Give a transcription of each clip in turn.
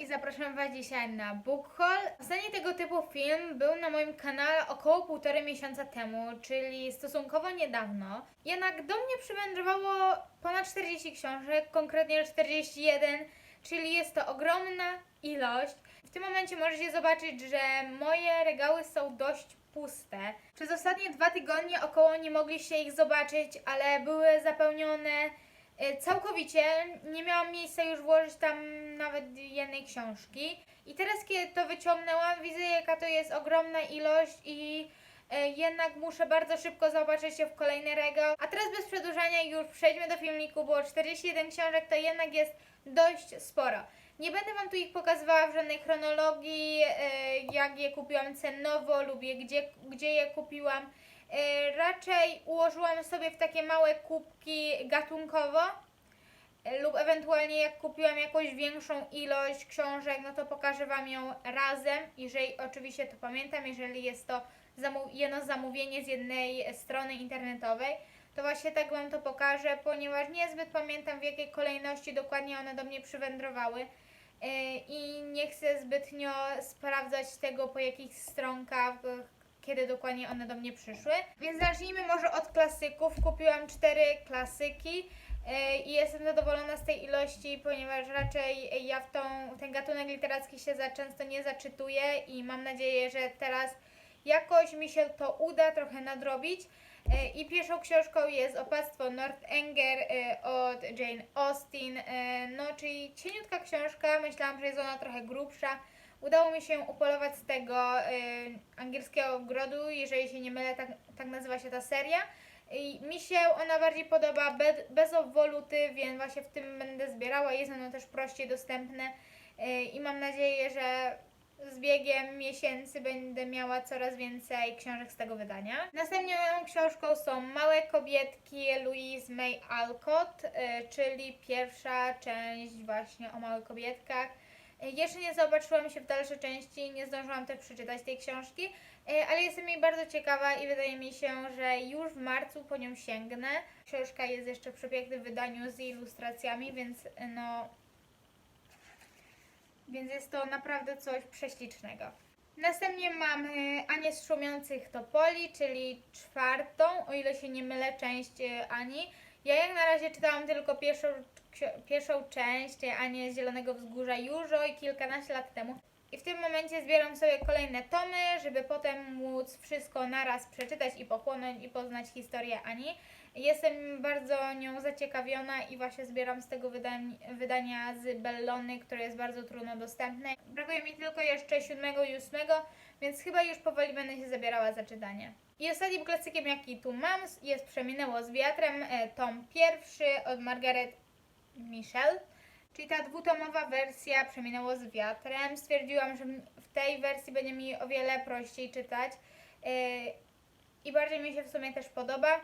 i zapraszam Was dzisiaj na Book Haul. Ostatni tego typu film był na moim kanale około półtorej miesiąca temu, czyli stosunkowo niedawno. Jednak do mnie przywędrowało ponad 40 książek, konkretnie 41, czyli jest to ogromna ilość. W tym momencie możecie zobaczyć, że moje regały są dość puste. Przez ostatnie dwa tygodnie około nie mogliście ich zobaczyć, ale były zapełnione całkowicie. Nie miałam miejsca już włożyć tam nawet jednej książki. I teraz, kiedy to wyciągnęłam, widzę, jaka to jest ogromna ilość i e, jednak muszę bardzo szybko zobaczyć się w kolejny regał. A teraz bez przedłużania już przejdźmy do filmiku, bo 41 książek to jednak jest dość sporo. Nie będę Wam tu ich pokazywała w żadnej chronologii, e, jak je kupiłam cenowo lub je, gdzie, gdzie je kupiłam. E, Raczej ułożyłam sobie w takie małe kubki gatunkowo e, lub ewentualnie jak kupiłam jakąś większą ilość książek, no to pokażę Wam ją razem, jeżeli oczywiście to pamiętam, jeżeli jest to jedno zamówienie z jednej strony internetowej, to właśnie tak Wam to pokażę, ponieważ niezbyt pamiętam w jakiej kolejności dokładnie one do mnie przywędrowały e, i nie chcę zbytnio sprawdzać tego po jakich stronkach, kiedy dokładnie one do mnie przyszły. Więc zacznijmy może od klasyków. Kupiłam cztery klasyki e, i jestem zadowolona z tej ilości, ponieważ raczej ja w tą, ten gatunek literacki się za często nie zaczytuję i mam nadzieję, że teraz jakoś mi się to uda trochę nadrobić. E, I pierwszą książką jest Opactwo Northanger e, od Jane Austen. No, czyli cieniutka książka. Myślałam, że jest ona trochę grubsza. Udało mi się upolować z tego e, angielskiego ogrodu, jeżeli się nie mylę, tak, tak nazywa się ta seria. I mi się ona bardziej podoba bez, bez obwoluty, więc właśnie w tym będę zbierała. Jest ono też prościej dostępne e, i mam nadzieję, że z biegiem miesięcy będę miała coraz więcej książek z tego wydania. Następnie moją książką są Małe kobietki Louise May Alcott, y, czyli pierwsza część właśnie o małych kobietkach. Y, Jeszcze nie zaopatrzyłam się w dalsze części, nie zdążyłam też przeczytać tej książki, y, ale jestem jej bardzo ciekawa i wydaje mi się, że już w marcu po nią sięgnę. Książka jest jeszcze w przepięknym wydaniu z ilustracjami, więc y, no więc jest to naprawdę coś prześlicznego. Następnie mamy Anię z szumiących topoli, czyli czwartą, o ile się nie mylę, część Ani. Ja jak na razie czytałam tylko pierwszą, pierwszą część e, Anię z Zielonego Wzgórza Jużo i kilkanaście lat temu. I w tym momencie zbieram sobie kolejne tomy, żeby potem móc wszystko naraz przeczytać i pochłonąć i poznać historię Ani. Jestem bardzo nią zaciekawiona i właśnie zbieram z tego wydań, wydania z Bellony, które jest bardzo trudno dostępne. Brakuje mi tylko jeszcze siódmego i ósmego, więc chyba już powoli będę się zabierała za czytanie. I ostatnim klasykiem, jaki tu mam, jest Przeminęło z wiatrem, e, tom pierwszy od Margaret Michel. Czyli ta dwutomowa wersja Przeminęło z wiatrem. Stwierdziłam, że w tej wersji będzie mi o wiele prościej czytać e, i bardziej mi się w sumie też podoba.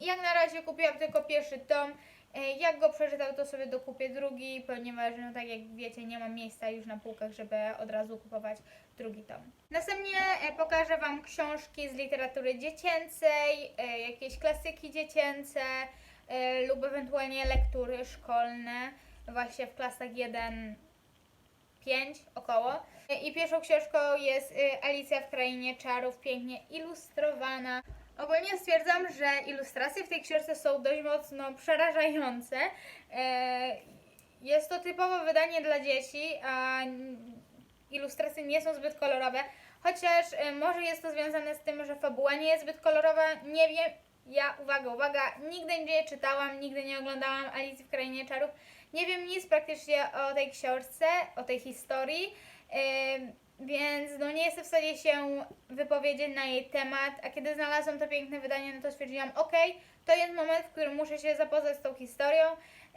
Jak na razie kupiłam tylko pierwszy tom. E, Jak go przeczytał, to sobie dokupię drugi, ponieważ, no tak jak wiecie, nie mam miejsca już na półkach, żeby od razu kupować drugi tom. Następnie e, pokażę Wam książki z literatury dziecięcej, jakieś klasyki dziecięce lub ewentualnie lektury szkolne, właśnie w klasach 1 5 około. E, I pierwszą książką jest y, Alicja w Krainie Czarów, pięknie ilustrowana. Ogólnie stwierdzam, że ilustracje w tej książce są dość mocno przerażające. E, Jest to typowe wydanie dla dzieci, a ilustracje nie są zbyt kolorowe. Chociaż e, może jest to związane z tym, że fabuła nie jest zbyt kolorowa, nie wiem. Ja, uwaga, uwaga, nigdy nie czytałam, nigdy nie oglądałam Alicji w Krainie Czarów. Nie wiem nic praktycznie o tej książce, o tej historii, em, więc no nie jestem w stanie się wypowiedzieć na jej temat, a kiedy znalazłam to piękne wydanie, no to stwierdziłam, ok, to jest moment, w którym muszę się zapoznać z tą historią,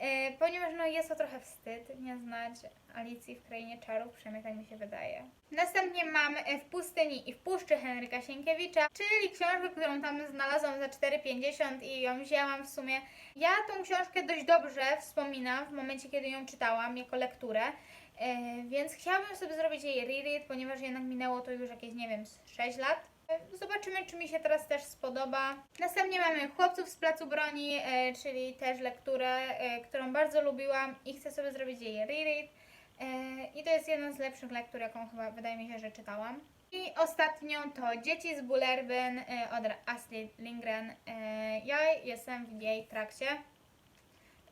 e, ponieważ no jest to trochę wstyd nie znać Alicji w Krainie Czarów, przynajmniej tak mi się wydaje. Następnie mam e, W pustyni i w puszczy Henryka Sienkiewicza, czyli książkę, którą tam znalazłam za 4,50 i ją wzięłam w sumie. Ja tą książkę dość dobrze wspominam w momencie, kiedy ją czytałam jako lekturę, e, więc chciałabym sobie zrobić jej reread, ponieważ jednak minęło to już jakieś, nie wiem, z 6 lat. E, Zobaczymy, czy mi się teraz też spodoba. Następnie mamy Chłopców z Placu Broni, e, czyli też lekturę, e, którą bardzo lubiłam i chcę sobie zrobić jej reread. I to jest jedna z lepszych lektur, jaką chyba wydaje mi się, że czytałam. I ostatnią to Dzieci z Bullerbyn e, od Astrid Lindgren. E, Ja jestem w jej trakcie.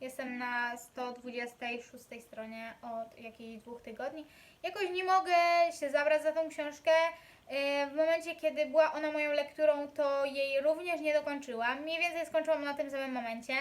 Jestem na 126 stronie od jakichś dwóch tygodni. Jakoś nie mogę się zabrać za tą książkę. E, W momencie, kiedy była ona moją lekturą, to jej również nie dokończyłam. Mniej więcej skończyłam na tym samym momencie.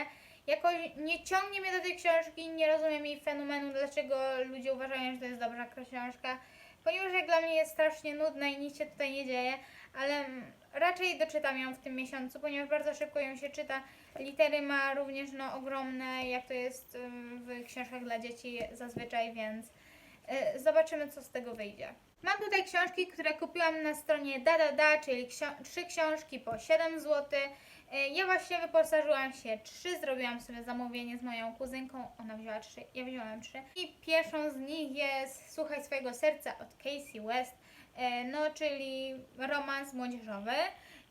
Jakoś nie ciągnie mnie do tej książki, nie rozumiem jej fenomenu, dlaczego ludzie uważają, że to jest dobra książka. Ponieważ jak dla mnie jest strasznie nudna i nic się tutaj nie dzieje, ale raczej doczytam ją w tym miesiącu, ponieważ bardzo szybko ją się czyta. Litery ma również no, ogromne, jak to jest w książkach dla dzieci zazwyczaj, więc y, zobaczymy, co z tego wyjdzie. Mam tutaj książki, które kupiłam na stronie DaDaDa, czyli ksio- trzy książki po 7 zł. Y, Ja właśnie wyposażyłam się trzy, zrobiłam sobie zamówienie z moją kuzynką, ona wzięła trzy, ja wziąłem trzy. I pierwszą z nich jest Słuchaj swojego serca od Casey West, y, no czyli romans młodzieżowy.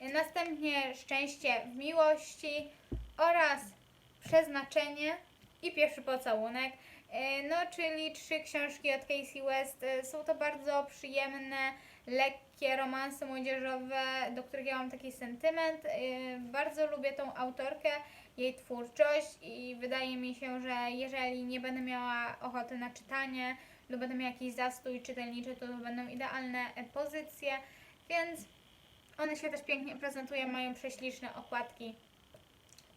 Y, Następnie Szczęście w miłości oraz Przeznaczenie i Pierwszy pocałunek. E, No, czyli trzy książki od Casey West. E, Są to bardzo przyjemne, lekkie romanse młodzieżowe, do których ja mam taki sentyment. E, Bardzo lubię tą autorkę, jej twórczość i wydaje mi się, że jeżeli nie będę miała ochoty na czytanie lub będę miała jakiś zastój czytelniczy, to, będą idealne pozycje, więc one się też pięknie prezentują, mają prześliczne okładki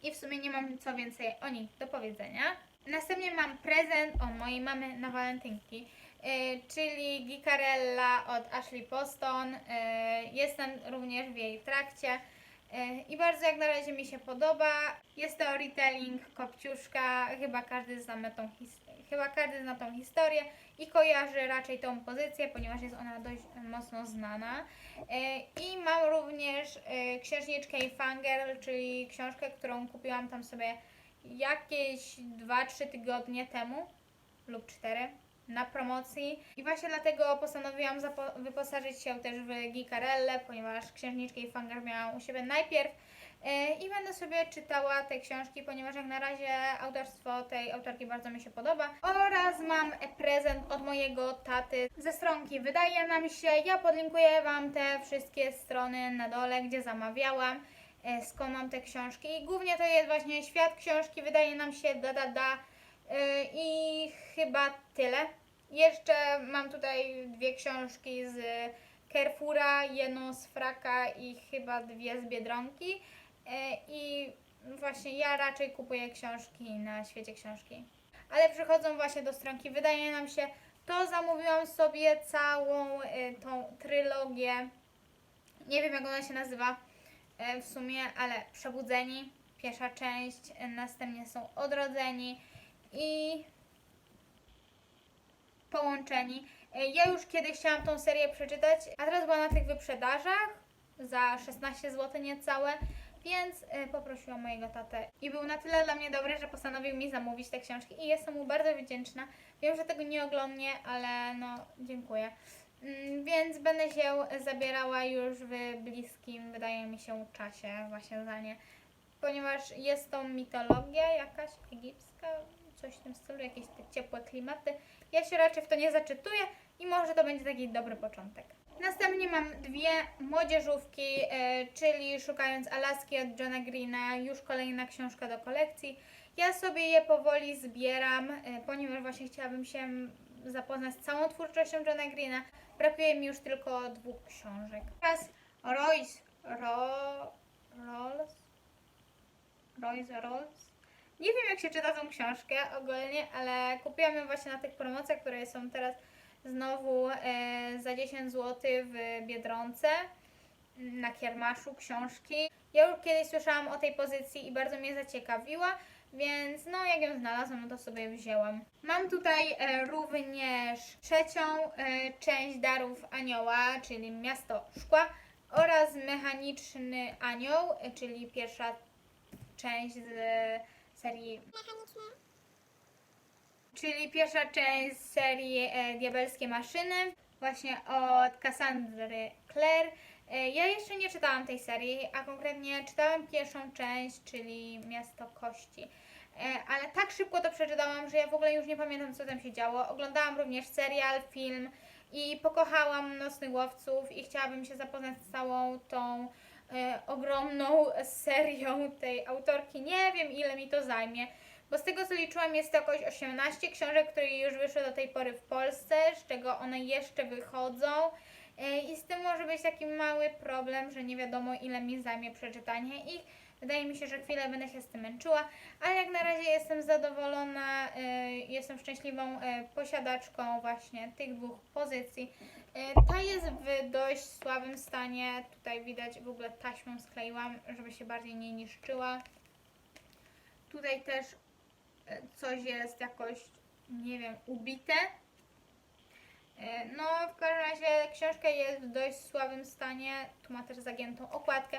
i w sumie nie mam co więcej o nich do powiedzenia. Następnie mam prezent od mojej mamy na walentynki, yy, czyli Gikarella od Ashley Poston. Yy, jestem również w jej trakcie yy, i bardzo jak na razie mi się podoba. Jest to retelling Kopciuszka, chyba każdy zna tą, chyba każdy zna tą historię i kojarzy raczej tą pozycję, ponieważ jest ona dość mocno znana. E, I mam również e, księżniczkę Fangirl, czyli książkę, którą kupiłam tam sobie jakieś 2-3 tygodnie temu lub 4 na promocji. I właśnie dlatego postanowiłam wyposażyć się też w Gikarellę, ponieważ księżniczkę i Fangirl miałam u siebie najpierw. E, I będę sobie czytała te książki, ponieważ jak na razie autorstwo tej autorki bardzo mi się podoba. Oraz mam prezent od mojego taty ze stronki Wydaje nam się. Ja podlinkuję Wam te wszystkie strony na dole, gdzie zamawiałam, skąd mam te książki. I głównie to jest właśnie świat książki, wydaje nam się, da, da, da. E, I chyba tyle. Jeszcze mam tutaj dwie książki z Carrefoura, jedną z Fraka i chyba dwie z Biedronki. E, I właśnie ja raczej kupuję książki na świecie książki. Ale przychodzą właśnie do stronki, wydaje nam się, to zamówiłam sobie całą e, tą trylogię. Nie wiem jak ona się nazywa e, w sumie, ale Przebudzeni, pierwsza część, e, następnie są Odrodzeni i Połączeni. E, Ja już kiedyś chciałam tą serię przeczytać, a teraz była na tych wyprzedażach za 16 zł niecałe, więc e, poprosiłam mojego tatę. I był na tyle dla mnie dobry, że postanowił mi zamówić te książki i jestem mu bardzo wdzięczna. Wiem, że tego nie oglądnie, ale no dziękuję. Mm, Więc będę się zabierała już w bliskim, wydaje mi się, czasie właśnie za nie. Ponieważ jest to mitologia jakaś egipska, coś w tym stylu, jakieś te ciepłe klimaty. Ja się raczej w to nie zaczytuję i może to będzie taki dobry początek. Następnie mam dwie młodzieżówki, e, czyli Szukając Alaski od Johna Greena, już kolejna książka do kolekcji. Ja sobie je powoli zbieram, e, ponieważ właśnie chciałabym się zapoznać z całą twórczością Johna Greena. Brakuje mi już tylko dwóch książek. Teraz Royce Ro, Rolls. Royce Rolls. Nie wiem jak się czyta tą książkę ogólnie, ale kupiłam ją właśnie na tych promocjach, które są teraz znowu e, za 10 zł w Biedronce na kiermaszu książki. Ja już kiedyś słyszałam o tej pozycji i bardzo mnie zaciekawiła, więc no jak ją znalazłam, no to sobie wzięłam. Mam tutaj e, również trzecią e, część Darów Anioła, czyli Miasto Szkła oraz Mechaniczny Anioł, e, czyli pierwsza część z serii Czyli pierwsza część z serii e, Diabelskie Maszyny, właśnie od Cassandry Clare. E, ja jeszcze nie czytałam tej serii, a konkretnie czytałam pierwszą część, czyli Miasto Kości. E, ale tak szybko to przeczytałam, że ja w ogóle już nie pamiętam, co tam się działo. Oglądałam również serial, film i pokochałam Nocnych Łowców i chciałabym się zapoznać z całą tą e, ogromną serią tej autorki. Nie wiem, ile mi to zajmie, bo z tego co liczyłam jest to jakoś 18 książek, które już wyszły do tej pory w Polsce, z czego one jeszcze wychodzą. E, I z tym może być taki mały problem, że nie wiadomo ile mi zajmie przeczytanie ich. Wydaje mi się, że chwilę będę się z tym męczyła, ale jak na razie jestem zadowolona, e, jestem szczęśliwą e, posiadaczką właśnie tych dwóch pozycji. Ta jest w dość słabym stanie, tutaj widać w ogóle taśmą skleiłam, żeby się bardziej nie niszczyła. Tutaj też coś jest jakoś, nie wiem, ubite. E, No, w każdym razie książka jest w dość słabym stanie. Tu ma też zagiętą okładkę.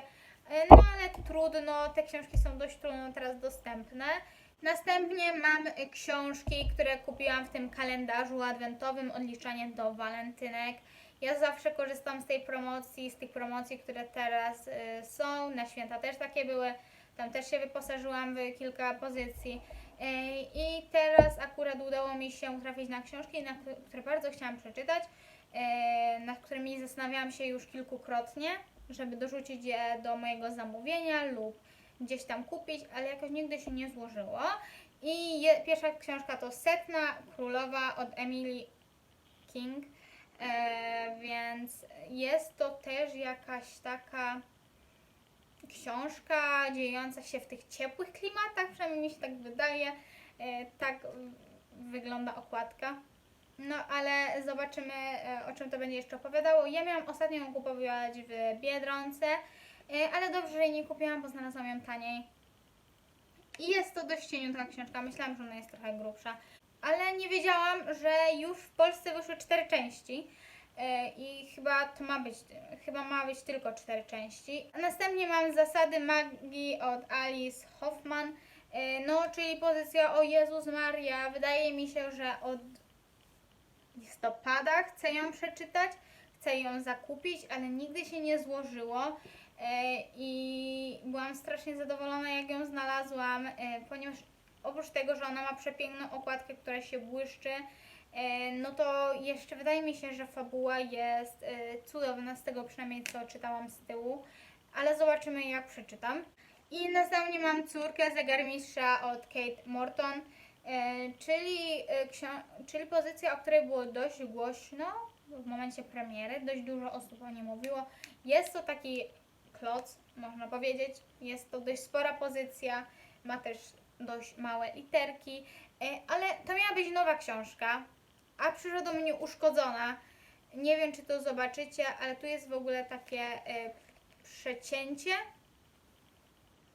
E, No ale trudno, te książki są dość trudno teraz dostępne. Następnie mam książki, które kupiłam w tym kalendarzu adwentowym odliczanie do walentynek. Ja zawsze korzystam z tej promocji, z tych promocji, które teraz e, są. Na święta też takie były. Tam też się wyposażyłam w kilka pozycji. I teraz akurat udało mi się trafić na książki, na które bardzo chciałam przeczytać, e, nad którymi zastanawiałam się już kilkukrotnie, żeby dorzucić je do mojego zamówienia lub gdzieś tam kupić, ale jakoś nigdy się nie złożyło. I je, pierwsza książka to Setna Królowa od Emily King, e, więc jest to też jakaś taka książka dziejąca się w tych ciepłych klimatach, przynajmniej mi się tak wydaje. E, tak wygląda okładka. No ale zobaczymy, e, o czym to będzie jeszcze opowiadało. Ja miałam ostatnio ją kupować w Biedronce, e, ale dobrze, że jej nie kupiłam, bo znalazłam ją taniej. I jest to dość cieniutka książka. Myślałam, że ona jest trochę grubsza. Ale nie wiedziałam, że już w Polsce wyszły cztery części. E, I chyba to ma być, chyba ma być tylko cztery części. Następnie mam zasady magii od Alice Hoffman. E, No, czyli pozycja o Jezus Maria. Wydaje mi się, że od listopada chcę ją przeczytać, chcę ją zakupić, ale nigdy się nie złożyło. E, I byłam strasznie zadowolona, jak ją znalazłam, ponieważ oprócz tego, że ona ma przepiękną okładkę, która się błyszczy, no to jeszcze wydaje mi się, że fabuła jest e, cudowna, z tego przynajmniej co czytałam z tyłu, ale zobaczymy jak przeczytam. I następnie mam córkę zegarmistrza od Kate Morton, e, czyli, e, czyli pozycja, o której było dość głośno w momencie premiery, dość dużo osób o niej mówiło. Jest to taki kloc, można powiedzieć, jest to dość spora pozycja, ma też dość małe literki, e, ale to miała być nowa książka, a przyszła do mnie uszkodzona. Nie wiem, czy to zobaczycie, ale tu jest w ogóle takie e, przecięcie.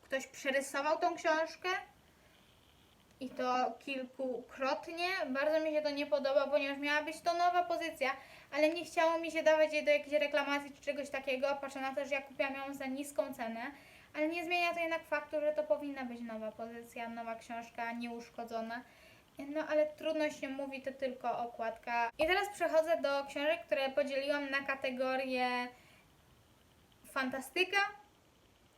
Ktoś przerysował tą książkę i to kilkukrotnie. Bardzo mi się to nie podoba, ponieważ miała być to nowa pozycja, ale nie chciało mi się dawać jej do jakiejś reklamacji czy czegoś takiego. Patrzę na to, że ja kupiłam ją za niską cenę, ale nie zmienia to jednak faktu, że to powinna być nowa pozycja, nowa książka, nieuszkodzona. No ale trudno się mówi, to tylko okładka. I teraz przechodzę do książek, które podzieliłam na kategorie fantastyka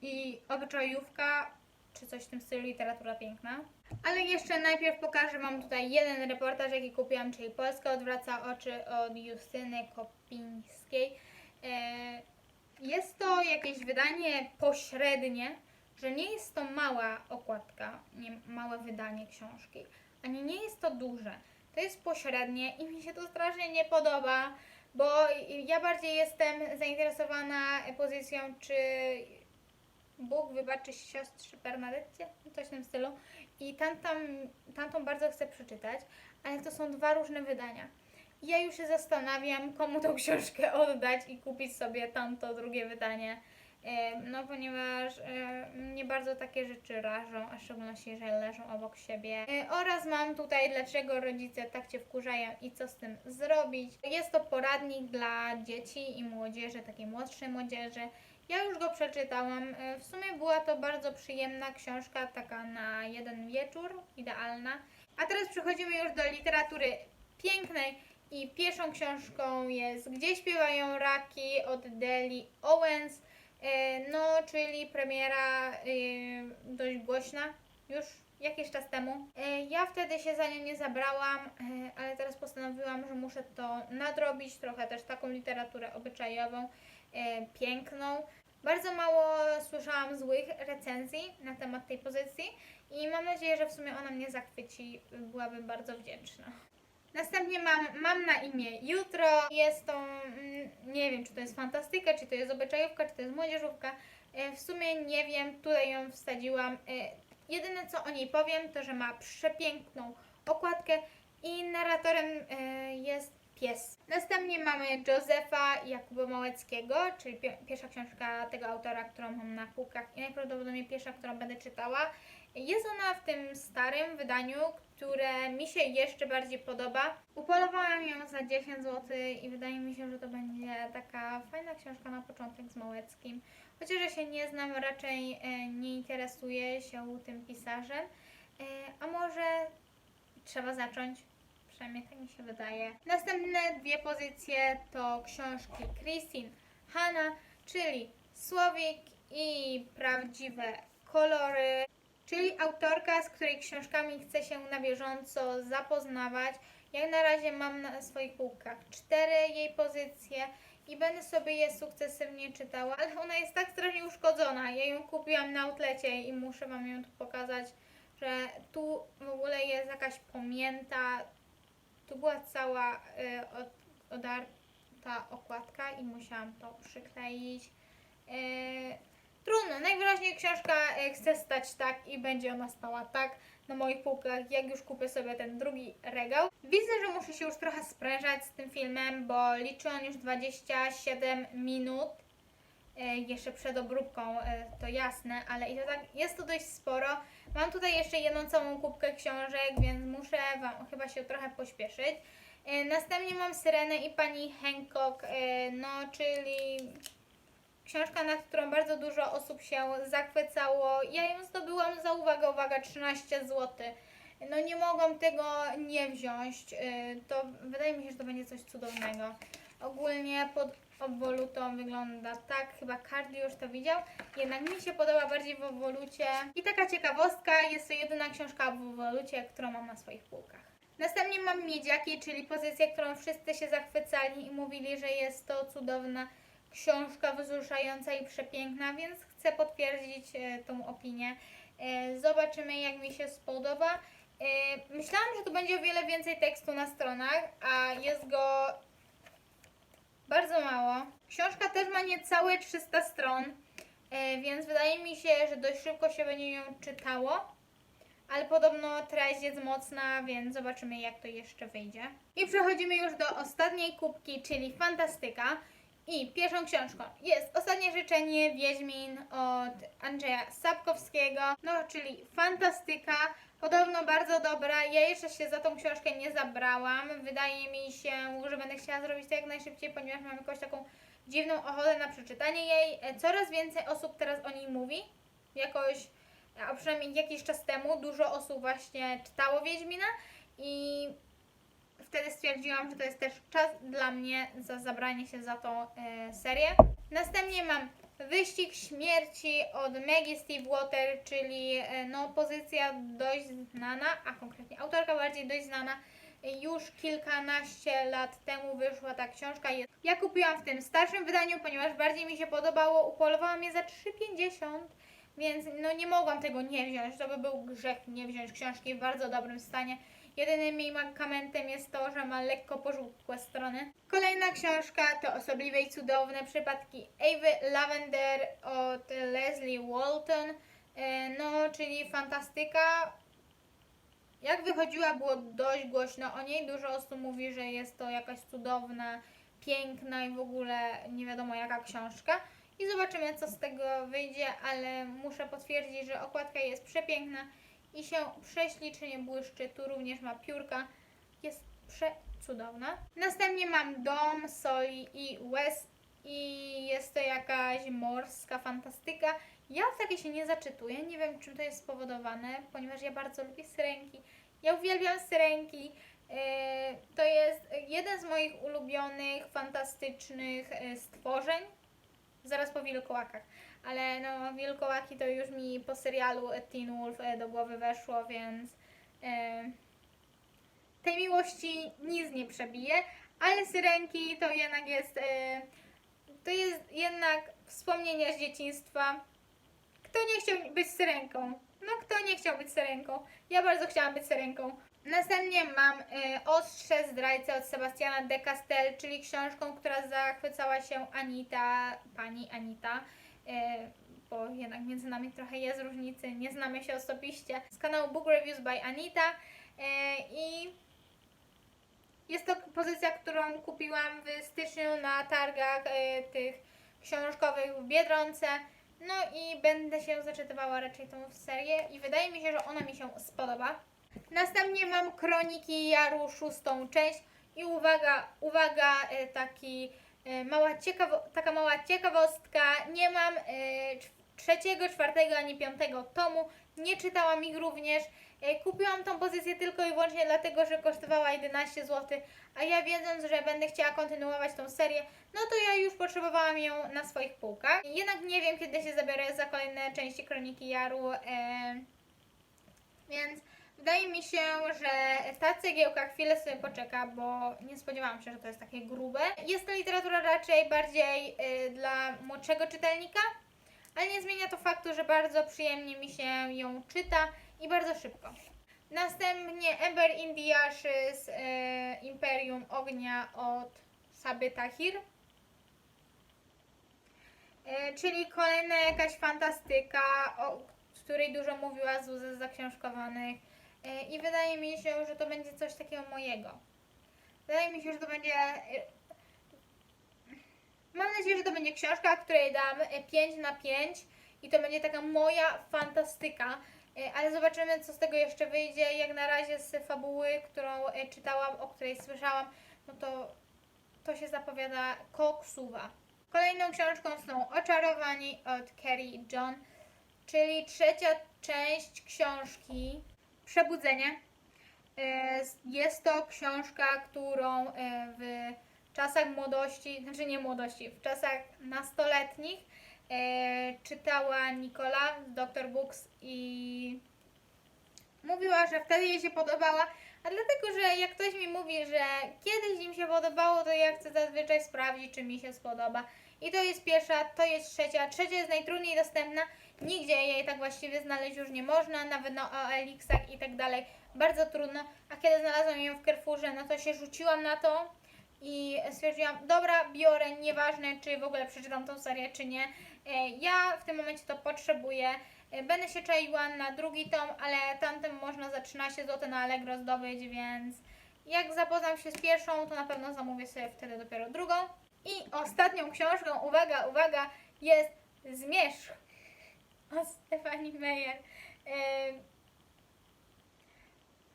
i obyczajówka, czy coś w tym stylu literatura piękna. Ale jeszcze najpierw pokażę Wam tutaj jeden reportaż, jaki kupiłam, czyli Polska odwraca oczy od Justyny Kopińskiej. E, Jest to jakieś wydanie pośrednie, że nie jest to mała okładka, nie, małe wydanie książki, ani nie jest to duże. To jest pośrednie i mi się to strasznie nie podoba, bo ja bardziej jestem zainteresowana pozycją, czy Bóg wybaczy siostrze Bernadette, coś w tym stylu. I tamtam, tamtą bardzo chcę przeczytać, ale to są dwa różne wydania. Ja już się zastanawiam, komu tą książkę oddać i kupić sobie tamto drugie wydanie. E, No, ponieważ e, mnie bardzo takie rzeczy rażą, a w szczególności, że leżą obok siebie. E, Oraz mam tutaj, dlaczego rodzice tak Cię wkurzają i co z tym zrobić. Jest to poradnik dla dzieci i młodzieży, takiej młodszej młodzieży. Ja już go przeczytałam. W sumie była to bardzo przyjemna książka, taka na jeden wieczór, idealna. A teraz przechodzimy już do literatury pięknej i pierwszą książką jest Gdzie śpiewają raki od Deli Owens. E, No, czyli premiera y, dość głośna już jakiś czas temu. E, Ja wtedy się za nią nie zabrałam, e, ale teraz postanowiłam, że muszę to nadrobić, trochę też taką literaturę obyczajową, piękną. Bardzo mało słyszałam złych recenzji na temat tej pozycji i mam nadzieję, że w sumie ona mnie zachwyci. Byłabym bardzo wdzięczna. Następnie mam, mam na imię Jutro. Jest to, mm, nie wiem, czy to jest fantastyka, czy to jest obyczajówka, czy to jest młodzieżówka. E, W sumie nie wiem, tutaj ją wsadziłam. E, Jedyne co o niej powiem, to że ma przepiękną okładkę i narratorem e, jest pies. Następnie mamy Józefa Jakuba Małeckiego, czyli pi- pierwsza książka tego autora, którą mam na półkach i najprawdopodobniej pierwsza, którą będę czytała. Jest ona w tym starym wydaniu, które mi się jeszcze bardziej podoba. Upolowałam ją za 10 zł i wydaje mi się, że to będzie taka fajna książka na początek z Małeckim. Chociaż ja się nie znam, raczej e, nie interesuję się tym pisarzem. E, a może trzeba zacząć? Przynajmniej tak mi się wydaje. Następne dwie pozycje to książki Christine Hanna, czyli Słowik i Prawdziwe Kolory, czyli autorka, z której książkami chcę się na bieżąco zapoznawać. Jak na razie mam na swoich półkach cztery jej pozycje i będę sobie je sukcesywnie czytała, ale ona jest tak strasznie uszkodzona. Ja ją kupiłam na outlecie i muszę Wam ją tu pokazać, że tu w ogóle jest jakaś pamięta. Tu była cała y, od, odarta okładka i musiałam to przykleić. Y, trudno, najwyraźniej książka y, chce stać tak i będzie ona stała tak na moich półkach, jak już kupię sobie ten drugi regał. Widzę, że muszę się już trochę sprężać z tym filmem, bo liczy on już 27 minut. E, jeszcze przed obróbką, e, to jasne, ale i to tak, jest to dość sporo. Mam tutaj jeszcze jedną całą kubkę książek, więc muszę Wam chyba się trochę pośpieszyć. E, Następnie mam Syrenę i pani Hancock, e, no czyli książka, nad którą bardzo dużo osób się zachwycało. Ja ją zdobyłam za uwaga, uwaga, 13 zł. No nie mogłam tego nie wziąć. Yy, To wydaje mi się, że to będzie coś cudownego. Ogólnie pod obwolutą wygląda tak, chyba każdy już to widział. Jednak mi się podoba bardziej w obwolucie. I taka ciekawostka, jest to jedyna książka w obwolucie, którą mam na swoich półkach. Następnie mam Miedziaki, czyli pozycję, którą wszyscy się zachwycali i mówili, że jest to cudowna książka wzruszająca i przepiękna, więc chcę potwierdzić e, tą opinię. E, zobaczymy, jak mi się spodoba. E, myślałam, że tu będzie o wiele więcej tekstu na stronach, a jest go bardzo mało. Książka też ma niecałe 300 stron, więc wydaje mi się, że dość szybko się będzie ją czytało. Ale podobno treść jest mocna, więc zobaczymy jak to jeszcze wyjdzie. I przechodzimy już do ostatniej kubki, czyli Fantastyka. I pierwszą książką jest Ostatnie życzenie Wiedźmin od Andrzeja Sapkowskiego, no czyli Fantastyka. Podobno bardzo dobra. Ja jeszcze się za tą książkę nie zabrałam. Wydaje mi się, że będę chciała zrobić to jak najszybciej, ponieważ mam jakąś taką dziwną ochotę na przeczytanie jej. Coraz więcej osób teraz o niej mówi. Jakoś, a przynajmniej jakiś czas temu, dużo osób właśnie czytało Wiedźmina i wtedy stwierdziłam, że to jest też czas dla mnie za zabranie się za tą e, serię. Następnie mam Wyścig Śmierci od Maggie Stiefwater, czyli e, no, pozycja dość znana, a konkretnie autorka bardziej dość znana. Już kilkanaście lat temu wyszła ta książka. Ja kupiłam w tym starszym wydaniu, ponieważ bardziej mi się podobało. Upolowałam je za 3,50, więc no nie mogłam tego nie wziąć. To by był grzech nie wziąć książki w bardzo dobrym stanie. Jedynym jej mankamentem jest to, że ma lekko pożółkłe strony. Kolejna książka to Osobliwe i cudowne przypadki Avy Lavender od Leslie Walton. E, No, czyli fantastyka. Jak wychodziła, było dość głośno o niej. Dużo osób mówi, że jest to jakaś cudowna, piękna i w ogóle nie wiadomo jaka książka. I zobaczymy, co z tego wyjdzie, ale muszę potwierdzić, że okładka jest przepiękna i się prześlicznie błyszczy. Tu również ma piórka. Jest przecudowna. Następnie mam Dom, Soli i Łez i jest to jakaś morska fantastyka. Ja w takie się nie zaczytuję, nie wiem czym to jest spowodowane, ponieważ ja bardzo lubię syrenki. Ja uwielbiam syrenki. Yy, To jest jeden z moich ulubionych, fantastycznych yy, stworzeń zaraz po Wilkołakach. Ale no, Wilkołaki to już mi po serialu Teen Wolf e, do głowy weszło, więc e, tej miłości nic nie przebije, ale Syrenki to jednak jest e, to jest jednak wspomnienie z dzieciństwa. Kto nie chciał być syrenką? No kto nie chciał być syrenką? Ja bardzo chciałam być syrenką. Następnie mam y, Ostrze zdrajcę od Sebastiana de Castel, czyli książką, która zachwycała się Anita, pani Anita, bo jednak między nami trochę jest różnicy, nie znamy się osobiście, z kanału Book Reviews by Anita y, i jest to pozycja, którą kupiłam w styczniu na targach y, tych książkowych w Biedronce. No i będę się zaczytywała raczej tą serię i wydaje mi się, że ona mi się spodoba. Następnie mam Kroniki Jaru, szóstą część i uwaga, uwaga, taki mała ciekawo, taka mała ciekawostka. Nie mam cz- trzeciego, czwartego ani piątego tomu. Nie czytałam ich również. Y, Kupiłam tą pozycję tylko i wyłącznie dlatego, że kosztowała 11 zł, a ja wiedząc, że będę chciała kontynuować tą serię, no to ja już potrzebowałam ją na swoich półkach. Jednak nie wiem, kiedy się zabiorę za kolejne części Kroniki Jaru, e, więc wydaje mi się, że ta cegiełka chwilę sobie poczeka, bo nie spodziewałam się, że to jest takie grube. Jest to literatura raczej bardziej e, dla młodszego czytelnika, ale nie zmienia to faktu, że bardzo przyjemnie mi się ją czyta i bardzo szybko. Następnie Ember Indiaszy z e, Imperium Ognia od Saby Tahir. E, czyli kolejna jakaś fantastyka, o której dużo mówiła Zuza z zaksiążkowanych. E, I wydaje mi się, że to będzie coś takiego mojego. Wydaje mi się, że to będzie. e, Mam nadzieję, że to będzie książka, której dam e, 5 na 5 i to będzie taka moja fantastyka. E, Ale zobaczymy, co z tego jeszcze wyjdzie. Jak na razie z fabuły, którą e, czytałam, o której słyszałam, no to to się zapowiada koksuwa. Kolejną książką są Oczarowani od Carrie John, czyli trzecia część książki Przebudzenie. E, Jest to książka, którą e, w czasach młodości, znaczy nie młodości, w czasach nastoletnich e, czytała Nikola z Dr. Books i mówiła, że wtedy jej się podobała, a dlatego, że jak ktoś mi mówi, że kiedyś im się podobało, to ja chcę zazwyczaj sprawdzić, czy mi się spodoba. I to jest pierwsza, to jest trzecia. Trzecia jest najtrudniej dostępna. Nigdzie jej tak właściwie znaleźć już nie można, nawet na OLX-ach i tak dalej. Bardzo trudno. A kiedy znalazłam ją w Carrefourze, no to się rzuciłam na to i stwierdziłam, dobra, biorę, nieważne czy w ogóle przeczytam tą serię, czy nie. E, Ja w tym momencie to potrzebuję. E, Będę się czaiła na drugi tom, ale tamten można za 13 zł na Allegro zdobyć, więc jak zapoznam się z pierwszą, to na pewno zamówię sobie wtedy dopiero drugą. I ostatnią książką, uwaga, uwaga, jest Zmierzch o Stefani Meyer.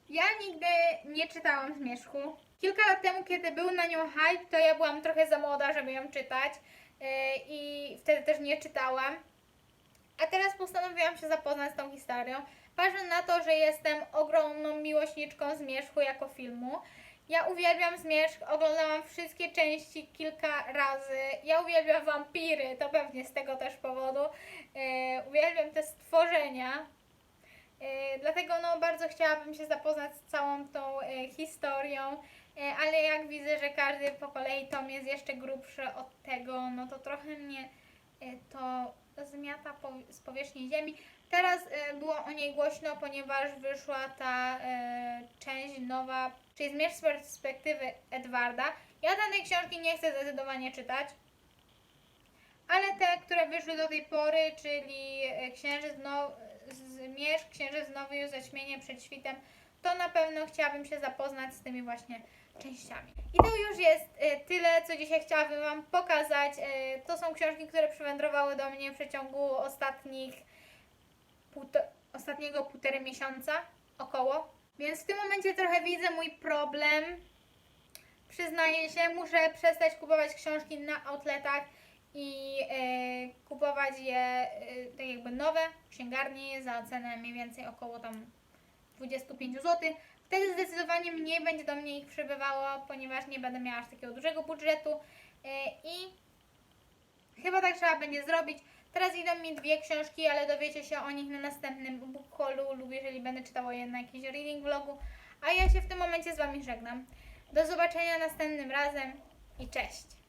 Ja nigdy nie czytałam Zmierzchu. Kilka lat temu, kiedy był na nią hype, to ja byłam trochę za młoda, żeby ją czytać e, i wtedy też nie czytałam. A teraz postanowiłam się zapoznać z tą historią. Patrząc na to, że jestem ogromną miłośniczką Zmierzchu jako filmu. Ja uwielbiam Zmierzch, oglądałam wszystkie części kilka razy. Ja uwielbiam wampiry, to pewnie z tego też powodu. E, uwielbiam te stworzenia. E, dlatego no, bardzo chciałabym się zapoznać z całą tą e, historią. Ale jak widzę, że każdy po kolei tom jest jeszcze grubszy od tego, no to trochę mnie to zmiata po, z powierzchni ziemi. Teraz e, było o niej głośno, ponieważ wyszła ta e, część nowa, czyli Zmierzch z perspektywy Edwarda. Ja danej książki nie chcę zdecydowanie czytać, ale te, które wyszły do tej pory, czyli e, Księżyc now, Zmierzch, Księżyc Nowy zaćmienie przed świtem, to na pewno chciałabym się zapoznać z tymi właśnie częściami. I to już jest tyle, co dzisiaj chciałabym Wam pokazać. To są książki, które przywędrowały do mnie w przeciągu ostatnich ostatniego półtorej miesiąca około. Więc w tym momencie trochę widzę mój problem. Przyznaję się, muszę przestać kupować książki na outletach i e, kupować je e, tak jakby nowe w księgarni za cenę mniej więcej około tam 25 zł. Wtedy zdecydowanie mniej będzie do mnie ich przybywało, ponieważ nie będę miała aż takiego dużego budżetu. E, I Chyba tak trzeba będzie zrobić. Teraz idą mi dwie książki, ale dowiecie się o nich na następnym book lub jeżeli będę czytała je na jakimś reading vlogu. A ja się w tym momencie z Wami żegnam. Do zobaczenia następnym razem i cześć!